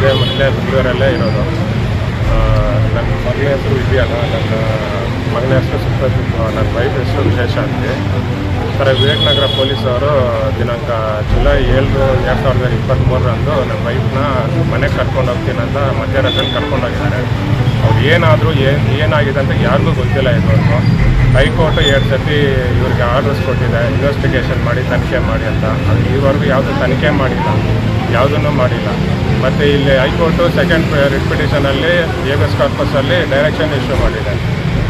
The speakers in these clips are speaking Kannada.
ಇದೇ ಇಲ್ಲೇ ಬೆಂಗಳೂರಲ್ಲೇ ಇರೋದು. ನನ್ನ ಮಗನ ಹೆಸರು ವಿದ್ಯಾನ ನನ್ನ ಮಗನ ಹೆಸರು ಸುಪ್ರದೀಪ್, ನನ್ನ ವೈಫ್ ಹೆಸರು ವಿಜಯಶಾಂತಿ ಸರ್ ವಿವೇಕನಗರ ಪೊಲೀಸವರು ದಿನಾಂಕ ಜುಲೈ ಏಳು, ಎರಡು ಸಾವಿರದ ಇಪ್ಪತ್ತ್ಮೂರರಂದು ನನ್ನ ವೈಫ್ನ ಮನೆಗೆ ಕರ್ಕೊಂಡು ಹೋಗ್ತೀನಿ ಅಂತ ಕರ್ಕೊಂಡು ಹೋಗಿದ್ದಾರೆ ಅವ್ರು ಏನಾದರೂ ಏನು, ಏನಾಗಿದೆ ಅಂತ ಯಾರಿಗೂ ಗೊತ್ತಿಲ್ಲ ಇರೋದು ಹೈಕೋರ್ಟು ಎರಡು ಸರ್ತಿ ಇವ್ರಿಗೆ ಆರ್ಡರ್ಸ್ ಕೊಟ್ಟಿದೆ ಇನ್ವೆಸ್ಟಿಗೇಷನ್ ಮಾಡಿ, ತನಿಖೆ ಮಾಡಿ ಅಂತ. ಅದು ಈವರೆಗೂ ಯಾವುದೂ ತನಿಖೆ ಮಾಡಿಲ್ಲ. ಯಾವುದನ್ನು ಮಾಡಿಲ್ಲ. ಮತ್ತು ಇಲ್ಲಿ ಹೈಕೋರ್ಟು ಸೆಕೆಂಡ್ ರಿಟ್ ಪಿಟಿಷನಲ್ಲಿ ಎಸ್ ಕಾರ್ಪಸಲ್ಲಿ ಡೈರೆಕ್ಷನ್ ಇಶ್ಯೂ ಮಾಡಿದೆ.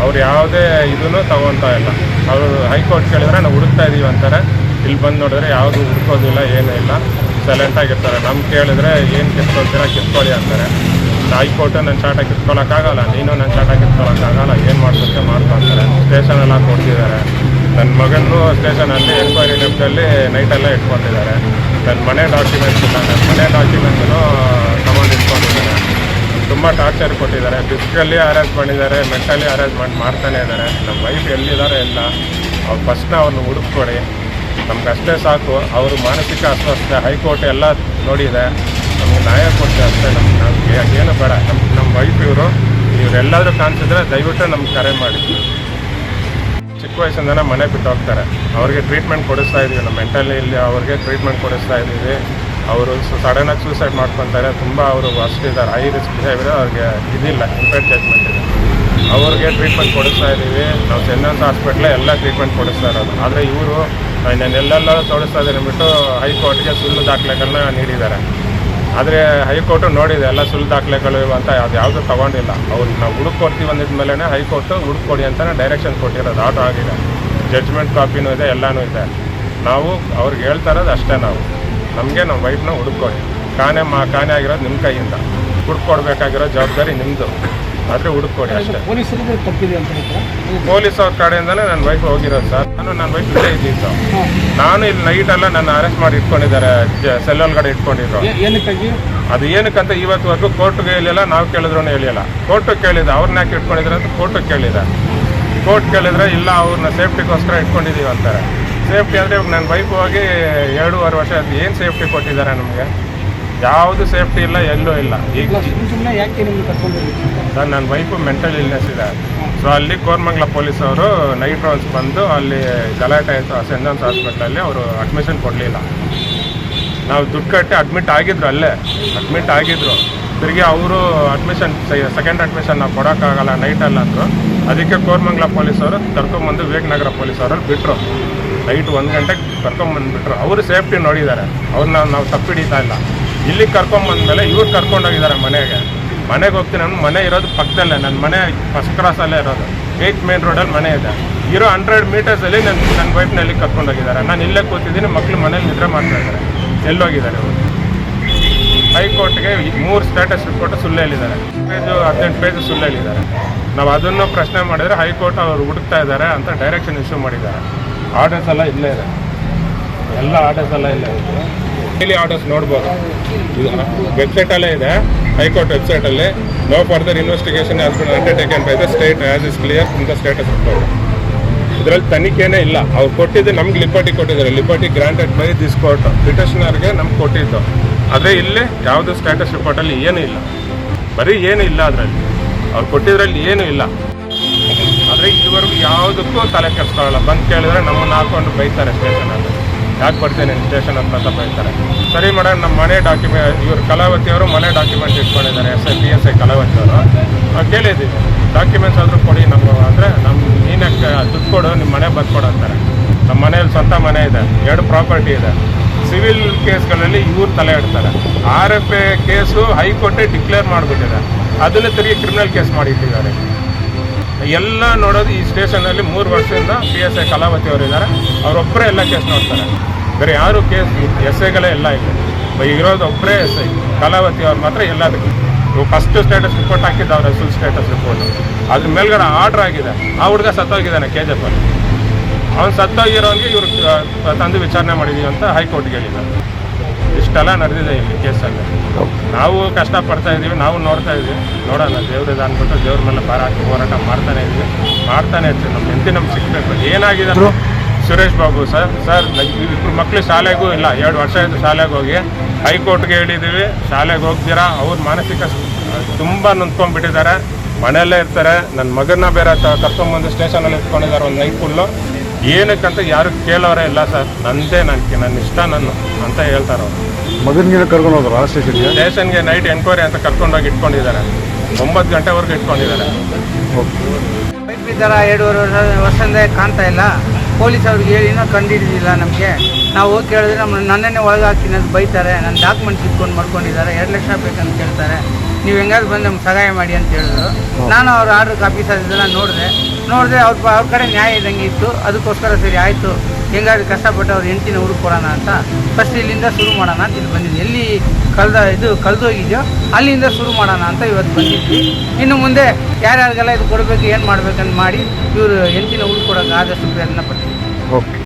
ಅವ್ರು ಯಾವುದೇ ಇದನ್ನು ತಗೊತಾ ಇಲ್ಲ. ಅವರು ಹೈಕೋರ್ಟ್ ಕೇಳಿದ್ರೆ, ನಾವು ಹುಡುಕ್ತಾ ಇದ್ದೀವಿ ಅಂತಾರೆ. ಇಲ್ಲಿ ಬಂದು ನೋಡಿದ್ರೆ ಯಾವುದು ಹುಡ್ಕೋದಿಲ್ಲ, ಏನೂ ಇಲ್ಲ. ಸೈಲೆಂಟಾಗಿರ್ತಾರೆ ನಮ್ಗೆ ಕೇಳಿದ್ರೆ, ಏನು ಕಿತ್ಕೊಳ್ತೀರ, ಕಿತ್ಕೊಳ್ಳಿ ಅಂತಾರೆ. ಹೈಕೋರ್ಟು ನನ್ನ ಚಾಟ ಕಿತ್ಕೊಳ್ಳೋಕ್ಕಾಗಲ್ಲ ನೀನು ನನ್ನ ಚಾಟ ಕಿತ್ಕೊಳ್ಳೋಕ್ಕಾಗಲ್ಲ ಏನು ಮಾಡ್ಸೋಕ್ಕೆ ಅಂತಾರೆ. ಸ್ಟೇಷನೆಲ್ಲ ಕೊಡ್ತಿದ್ದಾರೆ. ನನ್ನ ಮಗನೂ ಸ್ಟೇಷನಲ್ಲಿ ಎನ್ಕ್ವೈರಿ ಲೆಫ್ಟಲ್ಲಿ ನೈಟೆಲ್ಲ ಇಟ್ಕೊಂಡಿದ್ದಾರೆ. ನನ್ನ ಮನೆ ಡಾಕ್ಯುಮೆಂಟ್ಸ್ ನನ್ನ ಮನೆ ಡಾಕ್ಯುಮೆಂಟ್ಸನ್ನು ತಗೊಂಡು ಇಟ್ಕೊಂಡಿದ್ದಾರೆ. ತುಂಬ ಟಾರ್ಚರ್ ಕೊಟ್ಟಿದ್ದಾರೆ. ಫಿಸಿಕಲಿ ಅರೇಂಜ್ ಮಾಡಿದ್ದಾರೆ ಮೆಂಟಲಿ ಅರೇಂಜ್ಮೆಂಟ್ ಮಾಡ್ತಾನೆ ಇದ್ದಾರೆ. ನಮ್ಮ ವೈಫ್ ಎಲ್ಲಿದ್ದಾರೆ ಎಲ್ಲ ಅವ್ರು ಫಸ್ಟ್ನ ಅವ್ರನ್ನ ಹುಡುಕ್ಕೊಡಿ ನಮ್ಗೆ ಅಷ್ಟೇ ಸಾಕು. ಅವರು ಮಾನಸಿಕ ಅಸ್ವಸ್ಥ, ಹೈಕೋರ್ಟ್ ಎಲ್ಲ ನೋಡಿದೆ. ನಮಗೆ ನ್ಯಾಯ ಕೊಡ್ತೀವಿ ಅಷ್ಟೇ. ನಮ್ಗೆ, ನಮಗೆ ಏನು ಬೇಡ. ನಮ್ಮ ನಮ್ಮ ವೈಫ್ ಇವರು. ಇವರೆಲ್ಲಾದರೂ ಕಾಣಿಸಿದ್ರೆ ದಯವಿಟ್ಟು ನಮ್ಗೆ ಕರೆ ಮಾಡಿ. ಚಿಕ್ಕ ವಯಸ್ಸಿಂದನೇ ಮನೆ ಬಿಟ್ಟು ಹೋಗ್ತಾರೆ ಅವ್ರಿಗೆ ಟ್ರೀಟ್ಮೆಂಟ್ ಕೊಡಿಸ್ತಾ ಇದ್ದೀವಿ ನಮ್ಮ ಮೆಂಟಲಿ ಇಲ್ಲಿ ಅವ್ರಿಗೆ ಟ್ರೀಟ್ಮೆಂಟ್ ಕೊಡಿಸ್ತಾ ಇದ್ದೀವಿ ಅವರು ಸಡನ್ನಾಗಿ ಸೂಸೈಡ್ ಮಾಡ್ಕೊತಾರೆ. ತುಂಬ ಅವರು ವರ್ಸ್ಟ್ ಇದ್ದಾರೆ ಹೈ ರಿಸ್ಕ್ ಬಿಹೇವಿಯರ್ ಅವ್ರಿಗೆ ಇದಿಲ್ಲ. ಇಂಪೇರ್ಡ್ ಜಜ್ಮೆಂಟ್ ಇದೆ. ಅವ್ರಿಗೆ ಟ್ರೀಟ್ಮೆಂಟ್ ಕೊಡಿಸ್ತಾ ಇದ್ದೀವಿ ನಾವು ಸೆನ್ನೆನ್ಸ್ ಹಾಸ್ಪಿಟ್ಲೇ ಎಲ್ಲ ಟ್ರೀಟ್ಮೆಂಟ್ ಕೊಡಿಸ್ತಾ ಇರೋದು. ಆದರೆ ಇವರು ಎಲ್ಲೆಲ್ಲ ತೋರಿಸ್ತಾ ಇದ್ದೀನಿ ಬಿಟ್ಟು ಹೈಕೋರ್ಟ್ಗೆ ಸುಳ್ಳು ದಾಖಲೆಗಳನ್ನ ನೀಡಿದ್ದಾರೆ. ಆದರೆ ಹೈಕೋರ್ಟು ನೋಡಿದೆ, ಎಲ್ಲ ಸುಳ್ಳು ದಾಖಲೆಗಳು ಅಂತ ಅದು ಯಾವುದೂ ತೊಗೊಂಡಿಲ್ಲ. ಅವ್ರು ನಾವು ಹುಡುಕೊಡ್ತೀವಿ ಅಂದಿದ ಮೇಲೆ ಹೈಕೋರ್ಟು ಹುಡುಕೊಡಿ ಅಂತಲೇ ಡೈರೆಕ್ಷನ್ ಕೊಟ್ಟಿರೋದು. ಆಟೋ ಆಗಿದೆ. ಜಡ್ಜ್ಮೆಂಟ್ ಕಾಪಿನೂ ಇದೆ, ಎಲ್ಲನೂ ಇದೆ. ನಾವು ಅವ್ರಿಗೆ ಹೇಳ್ತಾ ಇರೋದು ಅಷ್ಟೇ ನಾವು. ನಮಗೆ ನಮ್ಮ ವೈಫ್ನ ಹುಡುಕೊಡಿ ಕಾಣೆ ಮಾ ಕಾಣೆ ಆಗಿರೋದು ನಿಮ್ಮ ಕೈಯಿಂದ. ಹುಡ್ಕೊಡ್ಬೇಕಾಗಿರೋ ಜವಾಬ್ದಾರಿ ನಿಮ್ಮದು ಆದರೆ ಹುಡುಕೋಡಿ ಅಷ್ಟೇ. ಪೊಲೀಸರಿಗೆ ತಪ್ಪಿದೆ ಅಂತ ಹೇಳ್ತಾರೆ? ಪೊಲೀಸ್ ಅವ್ರ ಕಡೆಯಿಂದಲೇ ನನ್ನ ವೈಫ್ ಹೋಗಿರೋದು ಸರ್ ನಾನು ನನ್ನ ವೈಫ್ ಇಲ್ಲೇ ಸರ್ ನಾನು ಇಲ್ಲಿ ನೈಟೆಲ್ಲ ನನ್ನ ಅರೆಸ್ಟ್ ಮಾಡಿ ಇಟ್ಕೊಂಡಿದ್ದಾರೆ ಸೆಲ್ ಒಳಗಡೆ ಇಟ್ಕೊಂಡಿದ್ರು ಏನಕ್ಕಾಗಿ? ಅದು ಏನಕ್ಕಂತ ಇವತ್ತುವರೆಗೂ ಕೋರ್ಟ್ಗೆ ಹೇಳಿಲ್ಲ ನಾವು ಕೇಳಿದ್ರು ಹೇಳಿಲ್ಲ. ಕೋರ್ಟ್ ಕೇಳಿದ ಅವ್ರನ್ನ ಯಾಕೆ ಇಟ್ಕೊಂಡಿದ್ರೆ ಅಂತ ಕೋರ್ಟ್ ಕೇಳಿದೆ ಕೋರ್ಟ್ ಕೇಳಿದ್ರೆ ಇಲ್ಲ ಅವ್ರನ್ನ ಸೇಫ್ಟಿಗೋಸ್ಕರ ಇಟ್ಕೊಂಡಿದ್ದೀವಿ ಅಂತಾರೆ. ಸೇಫ್ಟಿ ಅಂದರೆ ಇವಾಗ ನನ್ನ ವೈಫ್ ಹೋಗಿ ಎರಡೂವರೆ ವರ್ಷ ಅದು ಏನು ಸೇಫ್ಟಿ ಕೊಟ್ಟಿದ್ದಾರೆ ನಮಗೆ? ಯಾವುದು ಸೇಫ್ಟಿ ಇಲ್ಲ ಎಲ್ಲೂ ಇಲ್ಲ. ಈಗ ಸರ್ ನನ್ನ ವೈಫು ಮೆಂಟಲ್ ಇಲ್ನೆಸ್ ಇದೆ. ಸೊ ಅಲ್ಲಿ ಕೋರ್ಮಂಗ್ಲ ಪೊಲೀಸ್ ಅವರು ನೈಟ್ ರೌಂಡ್ಸ್ ಬಂದು ಅಲ್ಲಿ ಗಲಾಟೆ ಆಯಿತು ಸೆಂಜನ್ಸ್ ಹಾಸ್ಪಿಟ್ಲಲ್ಲಿ ಅವರು ಅಡ್ಮಿಷನ್ ಕೊಡಲಿಲ್ಲ. ನಾವು ದುಡ್ಡು ಕಟ್ಟಿ ಅಡ್ಮಿಟ್ ಆಗಿದ್ರು ಅಲ್ಲೇ. ಅಡ್ಮಿಟ್ ಆಗಿದ್ರು. ತಿರುಗಿ ಅವರು ಅಡ್ಮಿಷನ್ ಸೆಕೆಂಡ್ ಅಡ್ಮಿಷನ್ ನಾವು ಕೊಡೋಕ್ಕಾಗಲ್ಲ ನೈಟಲ್ಲಿ ಅಂದರು. ಅದಕ್ಕೆ ಕೋರ್ಮಂಗ್ಲ ಪೊಲೀಸವರು ಕರ್ಕೊಂಬಂದು ವಿವೇಕನಗರ ಪೊಲೀಸವರು ಬಿಟ್ಟರು ನೈಟ್ ಒಂದು ಗಂಟೆಗೆ ಕರ್ಕೊಂಬಂದುಬಿಟ್ರು ಅವರು ಸೇಫ್ಟಿ ನೋಡಿದ್ದಾರೆ. ಅವ್ರನ್ನ ನಾವು ತಪ್ಪಿಡಿತಾ ಇಲ್ಲ. ಇಲ್ಲಿಗೆ ಕರ್ಕೊಂಬಂದ್ಮೇಲೆ ಇವ್ರು ಕರ್ಕೊಂಡೋಗಿದ್ದಾರೆ ಮನೆಗೆ. ಮನೆಗೆ ಹೋಗ್ತೀನಿ ನಾನು, ಮನೆ ಇರೋದು ಪಕ್ಕದಲ್ಲೇ ನನ್ನ ಮನೆ ಫಸ್ಟ್ ಕ್ರಾಸಲ್ಲೇ ಇರೋದು. ಏಯ್ತ್ ಮೇನ್ ರೋಡಲ್ಲಿ ಮನೆ ಇದೆ. ಇರೋ ಹಂಡ್ರೆಡ್ ಮೀಟರ್ಸಲ್ಲಿ ನನ್ನ ನನ್ನ ವೈಫ್ನಲ್ಲಿ ಕರ್ಕೊಂಡೋಗಿದ್ದಾರೆ ನಾನು ಇಲ್ಲೇ ಕೂತಿದ್ದೀನಿ ಮಕ್ಕಳು ಮನೇಲಿ ನಿದ್ರೆ ಮಾಡ್ತಾ ಇದ್ದಾರೆ. ಎಲ್ಲೋಗಿದ್ದಾರೆ ಅವರು ಹೈಕೋರ್ಟ್ಗೆ ಮೂರು ಸ್ಟೇಟಸ್ ರಿಪೋರ್ಟ್ ಸುಳ್ಳು ಹೇಳಿದ್ದಾರೆ ಪೇಜು ಹದಿನೆಂಟು ಪೇಜು ಸುಳ್ಳು ಹೇಳಿದ್ದಾರೆ ನಾವು ಅದನ್ನು ಪ್ರಶ್ನೆ ಮಾಡಿದರೆ ಹೈಕೋರ್ಟ್ ಅವರು ಹುಡುಕ್ತಾ ಇದ್ದಾರೆ ಅಂತ ಡೈರೆಕ್ಷನ್ ಇಶ್ಯೂ ಮಾಡಿದ್ದಾರೆ. ಆರ್ಡರ್ಸ್ ಎಲ್ಲ ಇಲ್ಲೇ ಇದೆ. ಎಲ್ಲ ಆರ್ಡರ್ಸ್ ಎಲ್ಲ ಇಲ್ಲೇ ಇದೆ. ಡೈಲಿ ಆರ್ಡರ್ಸ್ ನೋಡ್ಬೋದು. ವೆಬ್ಸೈಟಲ್ಲೇ ಇದೆ. ಹೈಕೋರ್ಟ್ ವೆಬ್ಸೈಟಲ್ಲಿ no further investigation undertaken by the state as is clear ಇಂದ ಸ್ಟೇಟಸ್ ರಿಪೋರ್ಟ್ ಇದರಲ್ಲಿ ತನಿಖೆನೇ ಇಲ್ಲ. ಅವ್ರು ಕೊಟ್ಟಿದ್ದು ನಮ್ಗೆ ಲಿಬರ್ಟಿ ಕೊಟ್ಟಿದ್ದಾರೆ. Liberty granted by this court ಪಿಟಿಷನರ್ಗೆ ನಮ್ಗೆ ಕೊಟ್ಟಿದ್ದು. ಆದರೆ ಇಲ್ಲಿ ಯಾವುದು ಸ್ಟೇಟಸ್ ರಿಪೋರ್ಟಲ್ಲಿ ಏನೂ ಇಲ್ಲ. ಬರೀ ಏನೂ ಇಲ್ಲ ಅದರಲ್ಲಿ. ಅವ್ರು ಕೊಟ್ಟಿದ್ರಲ್ಲಿ ಏನೂ ಇಲ್ಲ. ಆದರೆ ಇದುವರೆಗೂ ಯಾವುದಕ್ಕೂ ತಲೆ ಕೆಡಿಸ್ಕೊಳ್ಳಲ್ಲ ಬಂದು ಕೇಳಿದ್ರೆ ನಮ್ಮನ್ನು ಹಾಕೊಂಡು ಬೈತಾರೆ ಸ್ಟೇಷನಲ್ಲಿ ಯಾಕೆ ಬರ್ತೀನಿ ಸ್ಟೇಷನ್ ಅಂತ ಹೇಳ್ತಾರೆ. ಸರಿ ಮೇಡಮ್ ನಮ್ಮ ಮನೆ ಡಾಕ್ಯುಮೆಂಟ್ ಇವರು ಕಲಾವತಿಯವರು ಮನೆ ಡಾಕ್ಯುಮೆಂಟ್ ಇಟ್ಕೊಂಡಿದ್ದಾರೆ, S I, P, S I Kalavathi ಅವರು. ನಾವು ಕೇಳಿದ್ದೀವಿ ಡಾಕ್ಯುಮೆಂಟ್ಸ್ ಆದರೂ ಕೊಡಿ ನಮ್ಮ ಅಂದರೆ ನಮ್ಮ ನೀನಕ್ಕೆ ದುಡ್ಡು ಕೊಡು ನಿಮ್ಮ ಮನೆ ಬರ್ಕೊಡು ಅಂತಾರೆ. ನಮ್ಮ ಮನೆಯಲ್ಲಿ ಸ್ವಂತ ಮನೆ ಇದೆ, ಎರಡು ಪ್ರಾಪರ್ಟಿ ಇದೆ. ಸಿವಿಲ್ ಕೇಸ್ಗಳಲ್ಲಿ ಇವ್ರು ತಲೆ ಇಡ್ತಾರೆ ಆರ್ ಎಫ್ ಎ ಕೇಸು ಹೈಕೋರ್ಟೇ ಡಿಕ್ಲೇರ್ ಮಾಡಿಬಿಟ್ಟಿದೆ. ಅದನ್ನು ತಿರುಗಿ ಕ್ರಿಮಿನಲ್ ಕೇಸ್ ಮಾಡಿಟ್ಟಿದ್ದಾರೆ ಎಲ್ಲ ನೋಡೋದು ಈ ಸ್ಟೇಷನಲ್ಲಿ ಮೂರು ವರ್ಷದಿಂದ ಪಿ ಎಸ್ ಐ ಕಲಾವತಿ ಅವರಿದ್ದಾರೆ ಅವರೊಬ್ಬರೇ ಎಲ್ಲ ಕೇಸ್ ನೋಡ್ತಾರೆ. ಬೇರೆ ಯಾರು ಕೇಸ್ ಎಸ್ ಐಗಳೇ ಎಲ್ಲ ಇಲ್ಲ ಇರೋದು ಒಬ್ಬರೇ ಎಸ್ ಐ ಕಲಾವತಿ ಅವ್ರು ಮಾತ್ರ ಎಲ್ಲದಕ್ಕೂ. ಇವು ಫಸ್ಟ್ ಸ್ಟೇಟಸ್ ರಿಪೋರ್ಟ್ ಹಾಕಿದ್ದವ್ರೆ ಹೆಸರು ಸ್ಟೇಟಸ್ ರಿಪೋರ್ಟ್ ಅದ್ರ ಮೇಲ್ಗಡೆ ಆರ್ಡ್ರ್ ಆಗಿದೆ. ಆ ಹುಡುಗ ಸತ್ತೋಗಿದ್ದಾನೆ ಕೆ ಜಿ ಎಫ್ ಅಲ್ಲಿ ಅವ್ನು ಸತ್ತೋಗಿರೋನ್ಗೆ ಇವರು ತಂದು ವಿಚಾರಣೆ ಮಾಡಿದೀವಿ ಅಂತ ಹೈಕೋರ್ಟ್ಗೆ ಹೇಳಿದ್ದಾರೆ. ಇಷ್ಟೆಲ್ಲ ನಡೆದಿದೆ ಇಲ್ಲಿ ಕೇಸಲ್ಲಿ. ನಾವು ಕಷ್ಟಪಡ್ತಾ ಇದ್ದೀವಿ, ನಾವು ನೋಡ್ತಾ ಇದ್ದೀವಿ. ನೋಡೋಣ ದೇವ್ರದ್ದು ಅಂದ್ಬಿಟ್ಟು ದೇವ್ರ ಮೇಲೆ ಭಾರ ಹಾಕಿ ಹೋರಾಟ ಮಾಡ್ತಾನೆ ಇದ್ವಿ ಮಾಡ್ತಾನೆ ಇರ್ತೀವಿ ನಮ್ಮ ಹೆಂಡತಿ ನಮ್ಗೆ ಸಿಗ್ಬೇಕು ಏನಾಗಿದೆ ಸುರೇಶ್ ಬಾಬು, ಸರ್ ಸರ್ ಇಬ್ಬರು ಮಕ್ಕಳು ಶಾಲೆಗೂ ಇಲ್ಲ, ಎರಡು ವರ್ಷ ಆಯಿತು ಶಾಲೆಗೆ ಹೋಗಿ. ಹೈಕೋರ್ಟ್ಗೆ ಹೇಳಿದ್ದೀವಿ, ಶಾಲೆಗೆ ಹೋಗ್ತೀರಾ? ಅವ್ರ ಮಾನಸಿಕ ತುಂಬ ನೊಂದ್ಕೊಂಡ್ಬಿಟ್ಟಿದ್ದಾರೆ. ಮನೆಯಲ್ಲೇ ಇರ್ತಾರೆ. ನನ್ನ ಮಗನ ಬೇರೆ ಕರ್ಕೊಂಬಂದು ಸ್ಟೇಷನಲ್ಲಿ ಇಟ್ಕೊಂಡಿದ್ದಾರೆ ಒಂದು ನೈಟ್ ಫುಲ್ಲು ಏನಕ್ಕಂತ ಯಾರು ಕೇಳೋರೇ ಇಲ್ಲ, ಸರ್. ನಂದೇ ನನಗೆ ನನ್ನ ಇಷ್ಟ ನಾನು ಅಂತ ಹೇಳ್ತಾರೆ ಅವರು. ಮಗನಿಗೆ ಕರ್ಕೊಂಡು ಹೋದ್ರ ಸ್ಟೇಷನ್ಗೆ ಸ್ಟೇಷನ್ಗೆ ನೈಟ್ ಎನ್ಕ್ವೈರಿ ಅಂತ ಕರ್ಕೊಂಡೋಗಿ ಇಟ್ಕೊಂಡಿದ್ದಾರೆ. ಒಂಬತ್ತು ಗಂಟೆವರೆಗೂ ಇಟ್ಕೊಂಡಿದ್ದಾರೆ. ಬೈಕ್ ಬಿದ್ದಾರ ಎರಡೂವರೆ ವರ್ಷ ವರ್ಷದಿಂದ ಕಾಣ್ತಾ ಇಲ್ಲ. ಪೊಲೀಸ್ ಅವ್ರಿಗೆ ಹೇಳಿನೂ ಕಂಡಿಡಿದಿಲ್ಲ ನಮಗೆ. ನಾವು ಹೋಗಿ ಕೇಳಿದ್ರೆ ನಮ್ಮ ನನ್ನನ್ನೇ ಒಳಗೆ ಹಾಕ್ತೀನಿ ಅಂತ ಬೈತಾರೆ. ನನ್ನ ಡಾಕ್ಯುಮೆಂಟ್ಸ್ ಇಟ್ಕೊಂಡು ಮಾಡ್ಕೊಂಡಿದ್ದಾರೆ ಎರಡು ಲಕ್ಷ ಬೇಕಂತ ಕೇಳ್ತಾರೆ. ನೀವು ಹೆಂಗಾದ್ರು ಬಂದು ನಮ್ಗೆ ಸಹಾಯ ಮಾಡಿ ಅಂತ ಹೇಳಿದ್ರು. ನಾನು ಅವ್ರ ಆರ್ಡ್ರ್ ಕಾಪೀಸ್ ಆಗಿದ್ದೆಲ್ಲ ನೋಡಿದೆ. ನೋಡಿದೆ ಅವ್ರ ಅವ್ರ ಕಡೆ ನ್ಯಾಯ ಇದ್ದಂಗೆ ಇತ್ತು. ಅದಕ್ಕೋಸ್ಕರ ಸರಿ ಆಯಿತು. ಹೆಂಗಾದ್ರೆ ಕಷ್ಟಪಟ್ಟು ಅವ್ರ ಹೆಂಡ್ತಿನ ಹುಡುಕೊಡೋಣ ಅಂತ ಫಸ್ಟ್ ಇಲ್ಲಿಂದ ಶುರು ಮಾಡೋಣ ಅಂತ ಇಲ್ಲಿ ಬಂದಿದ್ದೆ ಎಲ್ಲಿ ಕಳೆದ ಇದು ಕಳೆದೋಗಿದೆಯೋ ಅಲ್ಲಿಂದ ಶುರು ಮಾಡೋಣ ಅಂತ ಇವತ್ತು ಬಂದಿದ್ವಿ. ಇನ್ನು ಮುಂದೆ ಯಾರ್ಯಾರಿಗೆಲ್ಲ ಇದು ಕೊಡಬೇಕು, ಏನು ಮಾಡ್ಬೇಕಂತ ಮಾಡಿ ಇವರು ಹೆಂಡ್ತಿನ ಹುಡುಕೊಡೋಕೆ ಆದಷ್ಟು ಪ್ರಯತ್ನ ಪಡ್ತೀವಿ. ಓಕೆ